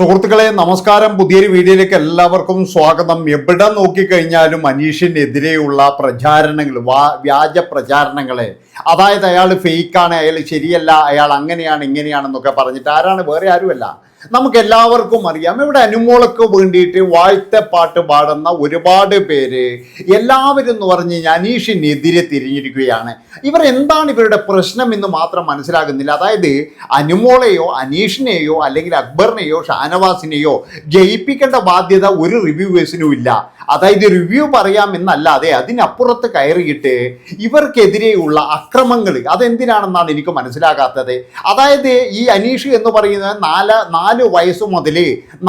സുഹൃത്തുക്കളെ നമസ്കാരം. പുതിയൊരു വീഡിയോയിലേക്ക് എല്ലാവർക്കും സ്വാഗതം. എവിടെ നോക്കിക്കഴിഞ്ഞാലും അനീഷിനെതിരെയുള്ള പ്രചാരണങ്ങൾ വ്യാജ പ്രചാരണങ്ങളെ അതായത് അയാൾ ഫേക്കാണ് അയാൾ ശരിയല്ല അയാൾ അങ്ങനെയാണ് ഇങ്ങനെയാണെന്നൊക്കെ പറഞ്ഞിട്ട് ആരാണ്? വേറെ ആരുമല്ല. നമുക്ക് എല്ലാവർക്കും അറിയാം. ഇവിടെ അനുമോളക്ക് വേണ്ടിയിട്ട് വാഴ്ത്തപ്പാട്ട് പാടുന്ന ഒരുപാട് പേര് എല്ലാവരും എന്ന് പറഞ്ഞ് അനീഷിനെതിരെ തിരിഞ്ഞിരിക്കുകയാണ്. ഇവർ എന്താണ് ഇവരുടെ പ്രശ്നം എന്ന് മാത്രം മനസ്സിലാകുന്നില്ല. അതായത് അനുമോളയോ അനീഷിനെയോ അല്ലെങ്കിൽ അക്ബറിനെയോ ഷാനവാസിനെയോ ജയിപ്പിക്കേണ്ട ബാധ്യത ഒരു റിവ്യൂവേഴ്സിനും ഇല്ല. അതായത് റിവ്യൂ പറയാം എന്നല്ലാതെ അതിനപ്പുറത്ത് കയറിയിട്ട് ഇവർക്കെതിരെയുള്ള അക്രമങ്ങൾ. അതെന്തിനാണെന്നാണ് എനിക്ക് മനസ്സിലാകാത്തത്? അതായത് ഈ അനീഷ് എന്ന് പറയുന്ന നാല് നാല് വയസ്സ് മുതൽ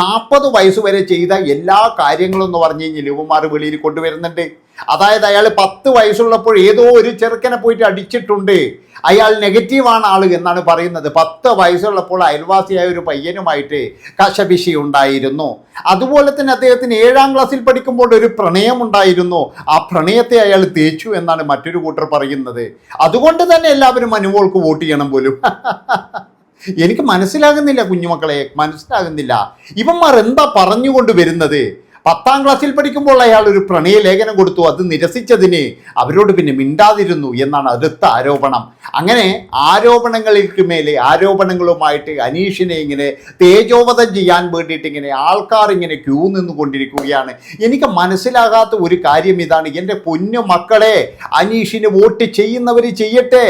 നാൽപ്പത് വയസ്സ് വരെ ചെയ്ത എല്ലാ കാര്യങ്ങളും എന്ന് പറഞ്ഞു കഴിഞ്ഞാൽ യുവമാർ വെളിയിൽ കൊണ്ടുവരുന്നുണ്ട്. അതായത് അയാൾ പത്ത് വയസ്സുള്ളപ്പോൾ ഏതോ ഒരു ചെറുക്കനെ പോയിട്ട് അടിച്ചിട്ടുണ്ട്. അയാൾ നെഗറ്റീവാണ് ആൾ എന്നാണ് പറയുന്നത്. പത്ത് വയസ്സുള്ളപ്പോൾ അയൽവാസിയായ ഒരു പയ്യനുമായിട്ട് കശപിശി ഉണ്ടായിരുന്നു. അതുപോലെ തന്നെ അദ്ദേഹത്തിന് ഏഴാം ക്ലാസ്സിൽ പഠിക്കുമ്പോൾ ഒരു പ്രണയം ഉണ്ടായിരുന്നു. ആ പ്രണയത്തെ അയാൾ തേച്ചു എന്നാണ് മറ്റൊരു കൂട്ടർ പറയുന്നത്. അതുകൊണ്ട് തന്നെ എല്ലാവരും അനുമോൾക്ക് വോട്ട് ചെയ്യണം പോലും. എനിക്ക് മനസ്സിലാകുന്നില്ല കുഞ്ഞുമക്കളെ. മനസ്സിലാകുന്നില്ല. ഇവന്മാർ എന്താ പറഞ്ഞുകൊണ്ട് വരുന്നത്? പത്താം ക്ലാസ്സിൽ പഠിക്കുമ്പോൾ അയാൾ ഒരു പ്രണയ ലേഖനം കൊടുത്തു. അത് നിരസിച്ചതിന് അവരോട് പിന്നെ മിണ്ടാതിരുന്നു എന്നാണ് അടുത്ത ആരോപണം. അങ്ങനെ ആരോപണങ്ങൾക്ക് മേലെ ആരോപണങ്ങളുമായിട്ട് അനീഷിനെ ഇങ്ങനെ തേജോവധം ചെയ്യാൻ വേണ്ടിയിട്ട് ഇങ്ങനെ ആൾക്കാർ ഇങ്ങനെ ക്യൂ നിന്നുകൊണ്ടിരിക്കുകയാണ്. എനിക്ക് മനസ്സിലാകാത്ത ഒരു കാര്യം ഇതാണ്. എന്റെ പൊന്നു മക്കളെ അനീഷിന് വോട്ട് ചെയ്യുന്നവർ ചെയ്യട്ടെ.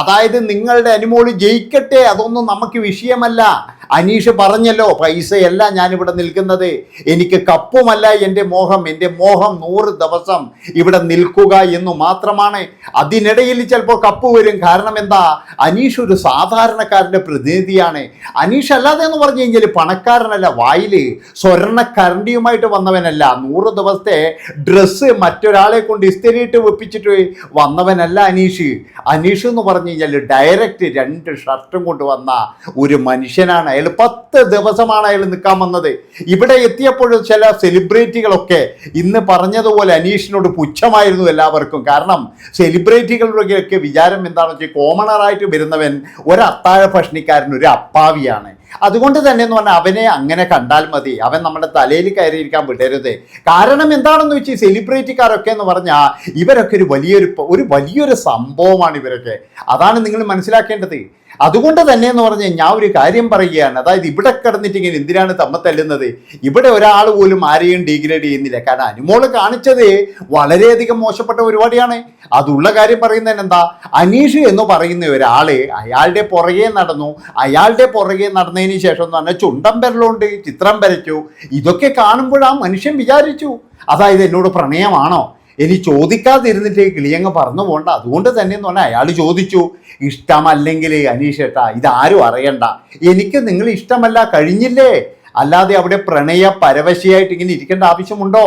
അതായത് നിങ്ങളുടെ അനുമോൾ ജയിക്കട്ടെ. അതൊന്നും നമുക്ക് വിഷയമല്ല. അനീഷ് പറഞ്ഞല്ലോ പൈസയല്ല ഞാനിവിടെ നിൽക്കുന്നത്. എനിക്ക് കപ്പുമല്ല എന്റെ മോഹം എന്റെ മോഹം നൂറ് ദിവസം ഇവിടെ നിൽക്കുക എന്നു മാത്രമാണ്. അതിനിടയിൽ ചിലപ്പോൾ കപ്പ് വരും. കാരണം എന്താ? അനീഷ് ഒരു സാധാരണക്കാരന്റെ പ്രതിനിധിയാണ്. അനീഷ് അല്ലാതെ എന്ന് പറഞ്ഞു കഴിഞ്ഞാൽ പണക്കാരനല്ല വായിൽ സ്വർണക്കരണ്ടിയുമായിട്ട് വന്നവനല്ല. നൂറ് ദിവസത്തെ ഡ്രസ്സ് മറ്റൊരാളെ കൊണ്ട് ഇസ്തിരിയിട്ട് വെപ്പിച്ചിട്ട് വന്നവനല്ല അനീഷ്. അനീഷ് എന്ന് പറഞ്ഞു കഴിഞ്ഞാൽ ഡയറക്റ്റ് രണ്ട് ഷർട്ടും കൊണ്ട് വന്ന ഒരു മനുഷ്യനാണ്. അയാൾ പത്ത് ദിവസമാണ് അയാൾ നിൽക്കാൻ വന്നത്. ഇവിടെ എത്തിയപ്പോൾ ചില സെലിബ്രിറ്റികളൊക്കെ ഇന്ന് പറഞ്ഞതുപോലെ അനീഷിനോട് പുച്ഛമായിരുന്നു എല്ലാവർക്കും. കാരണം സെലിബ്രിറ്റികളുടെയൊക്കെ വിചാരം എന്താണെന്ന് വെച്ചാൽ കോമണറായിട്ട് വരുന്നവൻ ഒരു ഭക്ഷണിക്കാരൻ ഒരു അപ്പാവിയാണ്. അതുകൊണ്ട് തന്നെ എന്ന് പറഞ്ഞാൽ അവനെ അങ്ങനെ കണ്ടാൽ മതി. അവൻ നമ്മുടെ തലയിൽ കയറിയിരിക്കാൻ വിടരുത്. കാരണം എന്താണെന്ന് വെച്ചാൽ സെലിബ്രിറ്റിക്കാരൊക്കെ എന്ന് പറഞ്ഞാൽ ഇവരൊക്കെ ഒരു വലിയൊരു ഒരു വലിയൊരു സംഭവമാണ് ഇവരൊക്കെ. അതാണ് നിങ്ങൾ മനസ്സിലാക്കേണ്ടത്. അതുകൊണ്ട് തന്നെ എന്ന് പറഞ്ഞാൽ ഞാൻ ഒരു കാര്യം പറയുകയാണ്. അതായത് ഇവിടെ കിടന്നിട്ട് ഇങ്ങനെ എന്തിനാണ് തമ്മ തല്ലുന്നത്? ഇവിടെ ഒരാൾ പോലും ആരെയും ഡീഗ്രേഡ് ചെയ്യുന്നില്ല. കാരണം അനുമോൾ കാണിച്ചത് വളരെയധികം മോശപ്പെട്ട പരിപാടിയാണ്. അതുള്ള കാര്യം പറയുന്നതിന് എന്താ? അനീഷ് എന്ന് പറയുന്ന ഒരാൾ അയാളുടെ പുറകെ നടന്നു. അയാളുടെ പുറകെ നടന്നതിന് ശേഷം എന്ന് പറഞ്ഞാൽ ചുണ്ടം പെരലുണ്ട് ചിത്രം വരച്ചു ഇതൊക്കെ കാണുമ്പോഴാ മനുഷ്യൻ വിചാരിച്ചു. അതായത് എന്നോട് പ്രണയമാണോ? ഇനി ചോദിക്കാതിരുന്നിട്ട് കിളിയങ്ങ് പറഞ്ഞു പോകണ്ട അതുകൊണ്ട് തന്നെ എന്ന് പറഞ്ഞാൽ അയാൾ ചോദിച്ചു ഇഷ്ടമല്ലെങ്കിൽ അനീഷേട്ടാ ഇതാരും അറിയണ്ട. എനിക്ക് നിങ്ങൾ ഇഷ്ടമല്ല കഴിഞ്ഞില്ലേ? അല്ലാതെ അവിടെ പ്രണയ പരവശയായിട്ട് ഇങ്ങനെ ഇരിക്കേണ്ട ആവശ്യമുണ്ടോ?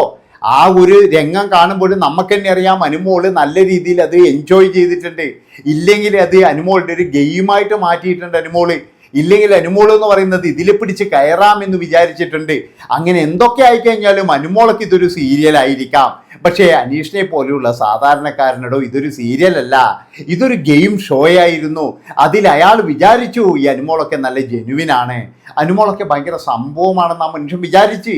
ആ ഒരു രംഗം കാണുമ്പോൾ നമുക്ക് തന്നെ അറിയാം അനുമോൾ നല്ല രീതിയിൽ അത് എൻജോയ് ചെയ്തിട്ടുണ്ട്. ഇല്ലെങ്കിൽ അത് അനുമോളുടെ ഒരു ഗെയിമായിട്ട് മാറ്റിയിട്ടുണ്ട് അനുമോൾ. ഇല്ലെങ്കിൽ അനുമോൾ എന്ന് പറയുന്നത് ഇതിൽ പിടിച്ച് കയറാമെന്ന് വിചാരിച്ചിട്ടുണ്ട്. അങ്ങനെ എന്തൊക്കെ ആയിക്കഴിഞ്ഞാലും അനുമോളൊക്കെ ഇതൊരു സീരിയലായിരിക്കാം പക്ഷേ അനീഷിനെ പോലെയുള്ള സാധാരണക്കാരനടോ ഇതൊരു സീരിയലല്ല ഇതൊരു ഗെയിം ഷോ ആയിരുന്നു. അതിൽ അയാൾ വിചാരിച്ചു ഈ അനുമോളൊക്കെ നല്ല ജെനുവിനാണ് അനുമോളൊക്കെ ഭയങ്കര സംഭവമാണെന്ന് ആ മനുഷ്യൻ വിചാരിച്ച്.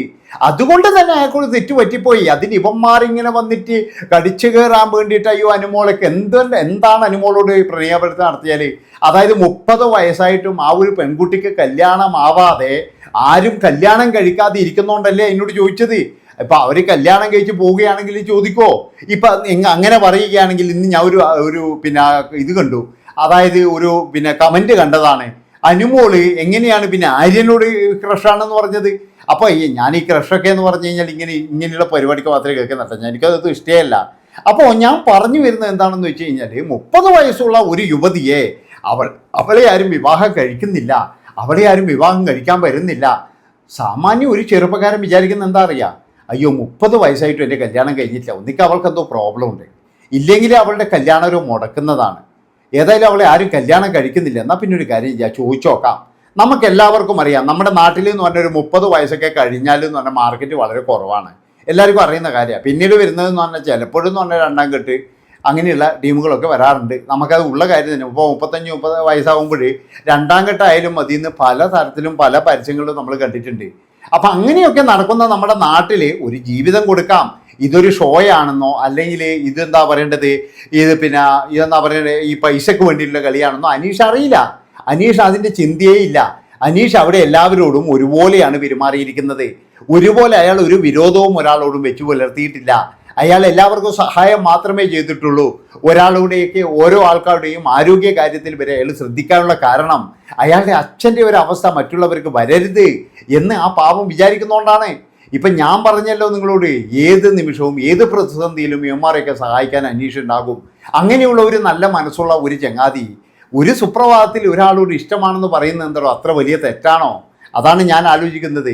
അതുകൊണ്ട് തന്നെ അയാൾക്കൊരു തെറ്റ് പറ്റിപ്പോയി അതിന് ഇവന്മാരിങ്ങനെ വന്നിട്ട് കടിച്ചു കയറാൻ വേണ്ടിയിട്ട് അയ്യോ അനുമോളൊക്കെ എന്ത് എന്താണ് അനുമോളോട് പ്രണയപ്പെടുത്തം നടത്തിയാൽ അതായത് മുപ്പത് വയസ്സായിട്ടും ആ ഒരു പെൺകുട്ടിക്ക് കല്യാണമാവാതെ ആരും കല്യാണം കഴിക്കാതെ ഇരിക്കുന്നോണ്ടല്ലേ എന്നോട് ചോദിച്ചത്? ഇപ്പൊ അവർ കല്യാണം കഴിച്ച് പോവുകയാണെങ്കിൽ ചോദിക്കോ. ഇപ്പൊ അങ്ങനെ പറയുകയാണെങ്കിൽ ഇന്ന് ഞാൻ ഒരു ഒരു പിന്നെ ഇത് കണ്ടു. അതായത് ഒരു പിന്നെ കമന്റ് കണ്ടതാണ്. അനുമോൾ എങ്ങനെയാണ് പിന്നെ ആര്യനോട് ക്രഷാണെന്ന് പറഞ്ഞത്? അപ്പോൾ ഈ ഞാൻ ഈ ക്രഷൊക്കെ എന്ന് പറഞ്ഞു കഴിഞ്ഞാൽ ഇങ്ങനെ ഇങ്ങനെയുള്ള പരിപാടിക്ക് മാത്രമേ കേൾക്കുന്നുണ്ട് എനിക്കത് ഇഷ്ടമല്ല അപ്പോൾ ഞാൻ പറഞ്ഞു വരുന്നത് എന്താണെന്ന് വെച്ച് കഴിഞ്ഞാൽ മുപ്പത് വയസ്സുള്ള ഒരു യുവതിയെ അവൾ അവളെ ആരും വിവാഹം കഴിക്കുന്നില്ല. അവളെ ആരും വിവാഹം കഴിക്കാൻ വരുന്നില്ല. സാമാന്യം ഒരു ചെറുപ്പക്കാരൻ വിചാരിക്കുന്ന എന്താ അറിയാം? അയ്യോ മുപ്പത് വയസ്സായിട്ടും എന്റെ കല്യാണം കഴിഞ്ഞിട്ടില്ല. ഒന്നിക്ക് അവൾക്ക് എന്തോ പ്രോബ്ലം ഉണ്ട്. ഇല്ലെങ്കിൽ അവളുടെ കല്യാണം ഒരു മുടക്കുന്നതാണ്. ഏതായാലും അവളെ ആരും കല്യാണം കഴിക്കുന്നില്ല. എന്നാൽ പിന്നെ ഒരു കാര്യം ചെയ്യാം. ചോദിച്ചോക്കാം നമുക്ക് എല്ലാവർക്കും അറിയാം. നമ്മുടെ നാട്ടിൽ എന്ന് പറഞ്ഞാൽ ഒരു മുപ്പത് വയസ്സൊക്കെ കഴിഞ്ഞാൽ എന്ന് പറഞ്ഞാൽ മാർക്കറ്റ് വളരെ കുറവാണ്. എല്ലാവർക്കും അറിയുന്ന കാര്യമാണ് പിന്നീട് വരുന്നതെന്ന് പറഞ്ഞാൽ ചിലപ്പോഴെന്ന് പറഞ്ഞാൽ രണ്ടാം കെട്ട്. അങ്ങനെയുള്ള ടീമുകളൊക്കെ വരാറുണ്ട്. നമുക്കത് ഉള്ള കാര്യം തന്നെ. ഇപ്പോൾ മുപ്പത്തഞ്ച് മുപ്പത് വയസ്സാകുമ്പോഴേ രണ്ടാം ഘട്ടമായാലും മതി എന്ന് പല തരത്തിലും പല പരസ്യങ്ങളിലും നമ്മൾ കണ്ടിട്ടുണ്ട്. അപ്പം അങ്ങനെയൊക്കെ നടക്കുന്ന നമ്മുടെ നാട്ടിൽ ഒരു ജീവിതം കൊടുക്കാം. ഇതൊരു ഷോയാണെന്നോ അല്ലെങ്കിൽ ഇതെന്താ പറയേണ്ടത്? ഇത് പിന്നെ ഇതെന്താ പറയേണ്ടത്? ഈ പൈസക്ക് വേണ്ടിയിട്ടുള്ള കളിയാണെന്നോ അനീഷ് അറിയില്ല. അനീഷ് അതിന്റെ ചിന്തയേ ഇല്ല. അനീഷ് അവിടെ എല്ലാവരോടും ഒരുപോലെയാണ് പെരുമാറിയിരിക്കുന്നത്. ഒരുപോലെ അയാൾ ഒരു വിരോധവും ഒരാളോടും വെച്ചു പുലർത്തിയിട്ടില്ല. അയാൾ എല്ലാവർക്കും സഹായം മാത്രമേ ചെയ്തിട്ടുള്ളൂ. ഒരാളുടെയൊക്കെ ഓരോ ആൾക്കാരുടെയും ആരോഗ്യ കാര്യത്തിൽ വരെ അയാൾ ശ്രദ്ധിക്കാനുള്ള കാരണം അയാളുടെ അച്ഛന്റെ ഒരു അവസ്ഥ മറ്റുള്ളവർക്ക് വരരുത് എന്ന് ആ പാപം വിചാരിക്കുന്നതുകൊണ്ടാണ് ഇപ്പം ഞാൻ പറഞ്ഞല്ലോ നിങ്ങളോട് ഏത് നിമിഷവും ഏത് പ്രതിസന്ധിയിലും യുവമാരെയൊക്കെ സഹായിക്കാൻ അന്വേഷിച്ചുണ്ടാകും അങ്ങനെയുള്ള ഒരു നല്ല മനസ്സുള്ള ഒരു ചങ്ങാതി ഒരു സുപ്രഭാതത്തിൽ ഒരാളോട് ഇഷ്ടമാണെന്ന് പറയുന്നത് എന്തോ അത്ര വലിയ തെറ്റാണോ? അതാണ് ഞാൻ ആലോചിക്കുന്നത്.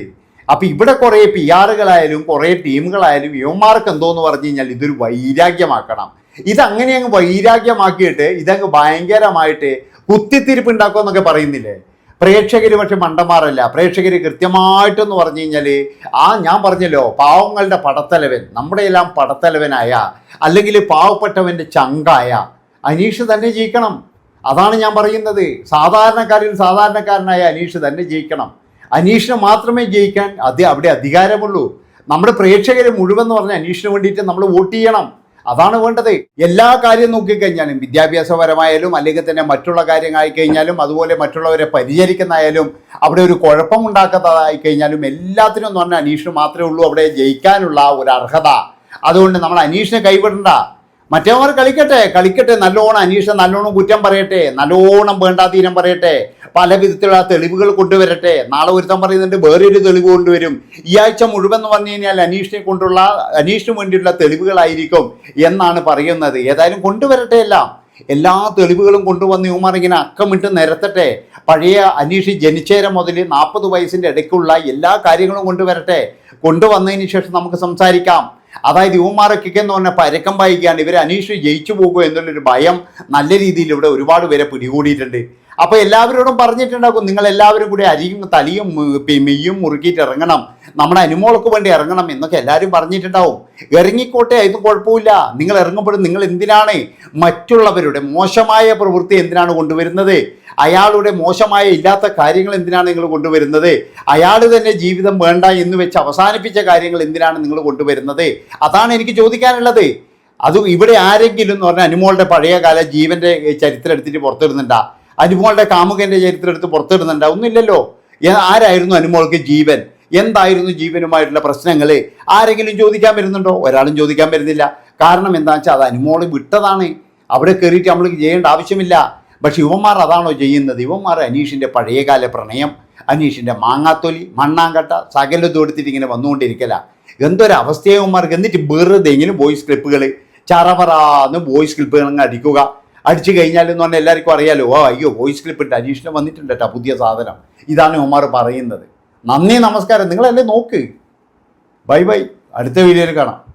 അപ്പം ഇവിടെ കുറെ പി ആറുകളായാലും കുറെ ടീമുകളായാലും യുവമാർക്ക് എന്തോന്ന് പറഞ്ഞു കഴിഞ്ഞാൽ ഇതൊരു വൈരാഗ്യമാക്കണം. ഇതങ്ങനെ അങ്ങ് വൈരാഗ്യമാക്കിയിട്ട് ഇതങ്ങ് ഭയങ്കരമായിട്ട് കുത്തിത്തിരിപ്പ് ഉണ്ടാക്കുമെന്നൊക്കെ പറയുന്നില്ലേ? പ്രേക്ഷകർ പക്ഷെ മണ്ടന്മാരല്ല. പ്രേക്ഷകർ കൃത്യമായിട്ടെന്ന് പറഞ്ഞു കഴിഞ്ഞാൽ ആ ഞാൻ പറഞ്ഞല്ലോ പാവങ്ങളുടെ പടത്തലവൻ നമ്മുടെ എല്ലാം പടത്തലവനായ അല്ലെങ്കിൽ പാവപ്പെട്ടവന്റെ ചങ്കായ അനീഷ് തന്നെ ജയിക്കണം. അതാണ് ഞാൻ പറയുന്നത്. സാധാരണക്കാരിൽ സാധാരണക്കാരനായ അനീഷ് തന്നെ ജയിക്കണം. അനീഷിന് മാത്രമേ ജയിക്കാൻ അത് അവിടെ അധികാരമുള്ളൂ. നമ്മുടെ പ്രേക്ഷകർ മുഴുവൻ എന്ന് പറഞ്ഞാൽ അനീഷിന് വേണ്ടിയിട്ട് നമ്മൾ വോട്ട് ചെയ്യണം. അതാണ് വേണ്ടത്. എല്ലാ കാര്യം നോക്കിക്കഴിഞ്ഞാലും വിദ്യാഭ്യാസപരമായാലും അല്ലെങ്കിൽ തന്നെ മറ്റുള്ള കാര്യങ്ങളായി കഴിഞ്ഞാലും അതുപോലെ മറ്റുള്ളവരെ പരിചരിക്കുന്നതായാലും അവിടെ ഒരു കുഴപ്പമുണ്ടാക്കാത്തതായി കഴിഞ്ഞാലും എല്ലാത്തിനും എന്ന് പറഞ്ഞാൽ അനീഷിന് മാത്രമേ ഉള്ളൂ അവിടെ ജയിക്കാനുള്ള ഒരു അർഹത. അതുകൊണ്ട് നമ്മൾ അനീഷിനെ കൈവിടണ്ട. മറ്റേവർ കളിക്കട്ടെ കളിക്കട്ടെ. നല്ലോണം അനീഷ നല്ലോണം കുറ്റം പറയട്ടെ. നല്ലോണം വേണ്ടാതീരം പറയട്ടെ. പല വിധത്തിലുള്ള തെളിവുകൾ കൊണ്ടുവരട്ടെ. നാളെ ഒരുത്തം പറയുന്നുണ്ട് വേറൊരു തെളിവ് കൊണ്ടുവരും. ഈ ആഴ്ച മുഴുവൻ എന്ന് പറഞ്ഞു കഴിഞ്ഞാൽ അനീഷിനെ കൊണ്ടുള്ള അനീഷിന് വേണ്ടിയുള്ള തെളിവുകളായിരിക്കും എന്നാണ് പറയുന്നത്. ഏതായാലും കൊണ്ടുവരട്ടെ എല്ലാം. എല്ലാ തെളിവുകളും കൊണ്ടുവന്ന് ഇവന്മാർ ഇങ്ങനെ അക്കമിട്ട് നിരത്തട്ടെ. പഴയ അനീഷ് ജനിച്ചേരം മുതൽ നാൽപ്പത് വയസ്സിന്റെ ഇടയ്ക്കുള്ള എല്ലാ കാര്യങ്ങളും കൊണ്ടുവരട്ടെ. കൊണ്ടുവന്നതിന് ശേഷം നമുക്ക് സംസാരിക്കാം. അതായത് ഇവന്മാരൊക്കെ എന്ന് പറഞ്ഞാൽ പരക്കം പായിക്കാണ്ട് ഇവർ അനീഷ് ജയിച്ചു പോകുമോ എന്നുള്ളൊരു ഭയം നല്ല രീതിയിൽ ഇവിടെ ഒരുപാട് പേരെ പിടികൂടിയിട്ടുണ്ട്. അപ്പോൾ എല്ലാവരോടും പറഞ്ഞിട്ടുണ്ടാകും നിങ്ങൾ എല്ലാവരും കൂടി അരിയും തലിയും മെയ്യും മുറുക്കിയിട്ട് ഇറങ്ങണം. നമ്മുടെ അനുമോൾക്ക് വേണ്ടി ഇറങ്ങണം എന്നൊക്കെ എല്ലാവരും പറഞ്ഞിട്ടുണ്ടാവും. ഇറങ്ങിക്കോട്ടെ അതിന് കുഴപ്പമില്ല. നിങ്ങൾ ഇറങ്ങുമ്പോഴും നിങ്ങൾ എന്തിനാണ്? മറ്റുള്ളവരുടെ മോശമായ പ്രവൃത്തി എന്തിനാണ് കൊണ്ടുവരുന്നത്? അയാളുടെ മോശമായ ഇല്ലാത്ത കാര്യങ്ങൾ എന്തിനാണ് നിങ്ങൾ കൊണ്ടുവരുന്നത്? അയാൾ തന്നെ ജീവിതം വേണ്ട എന്ന് വെച്ച് അവസാനിപ്പിച്ച കാര്യങ്ങൾ എന്തിനാണ് നിങ്ങൾ കൊണ്ടുവരുന്നത്? അതാണ് എനിക്ക് ചോദിക്കാനുള്ളത്. അത് ഇവിടെ ആരെങ്കിലും എന്ന് പറഞ്ഞാൽ അനുമോളുടെ പഴയ കാല ജീവന്റെ ചരിത്രം എടുത്തിട്ട് പുറത്തിടുന്നുണ്ടാ. അനുമോളുടെ കാമുകന്റെ ചരിത്രം എടുത്ത് പുറത്തിടുന്നുണ്ട്. ഒന്നുമില്ലല്ലോ ആരായിരുന്നു അനുമോൾക്ക് ജീവൻ? എന്തായിരുന്നു ജീവനുമായിട്ടുള്ള പ്രശ്നങ്ങൾ ആരെങ്കിലും ചോദിക്കാൻ വരുന്നുണ്ടോ? ഒരാളും ചോദിക്കാൻ വരുന്നില്ല. കാരണം എന്താണെന്ന് വെച്ചാൽ അത് അനുമോൾ വിട്ടതാണ്. അവിടെ കയറിയിട്ട് നമ്മൾ ചെയ്യേണ്ട ആവശ്യമില്ല. പക്ഷെ ഇവന്മാർ അതാണോ ചെയ്യുന്നത്? ഇവന്മാർ അനീഷിന്റെ പഴയകാല പ്രണയം അനീഷിന്റെ മാങ്ങാത്തൊലി മണ്ണാങ്കട്ട സകലതും എടുത്തിട്ട് ഇങ്ങനെ വന്നുകൊണ്ടിരിക്കല. എന്തൊരു അവസ്ഥയവന്മാർക്ക് എന്നിട്ട് വെറുതെ ഇങ്ങനെ വോയിസ് ക്ലിപ്പുകൾ ചറപറാന്ന് വോയിസ് ക്ലിപ്പുകൾ അടിക്കുക. അടിച്ചു കഴിഞ്ഞാൽ എന്ന് പറഞ്ഞാൽ എല്ലാവർക്കും അറിയാലോ. ഓ അയ്യോ വോയിസ് ക്ലിപ്പ് ഇട്ട് അനീഷിന് വന്നിട്ടുണ്ട് കേട്ടോ പുതിയ സാധനം. ഇതാണ് ഉമാർ പറയുന്നത്. നന്ദി നമസ്കാരം. നിങ്ങളല്ലേ നോക്ക്. Bye bye. അടുത്ത വീഡിയോയിൽ കാണാം.